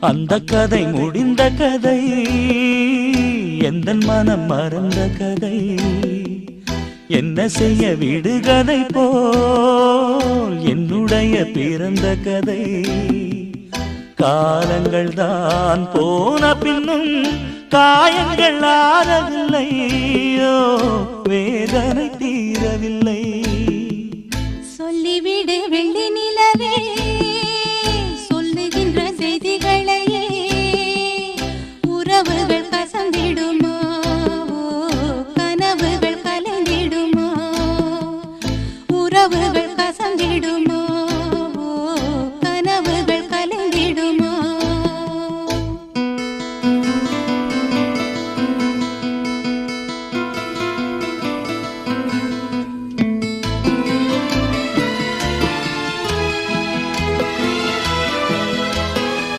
அந்த கதை முடிந்த கதை எந்த மனம் மறந்த கதை? என்ன செய்ய விடுகதை போல் என்னுடைய பிறந்த கதை? காலங்கள் தான் போன பின்னும் காயங்கள் ஆறவில்லையோ வேதனை தீரவில்லை. கனவுகள் கசந்திடுமா ஓ கனவுகள் கலைந்திடுமா? உறவுகள் கசந்திடுமா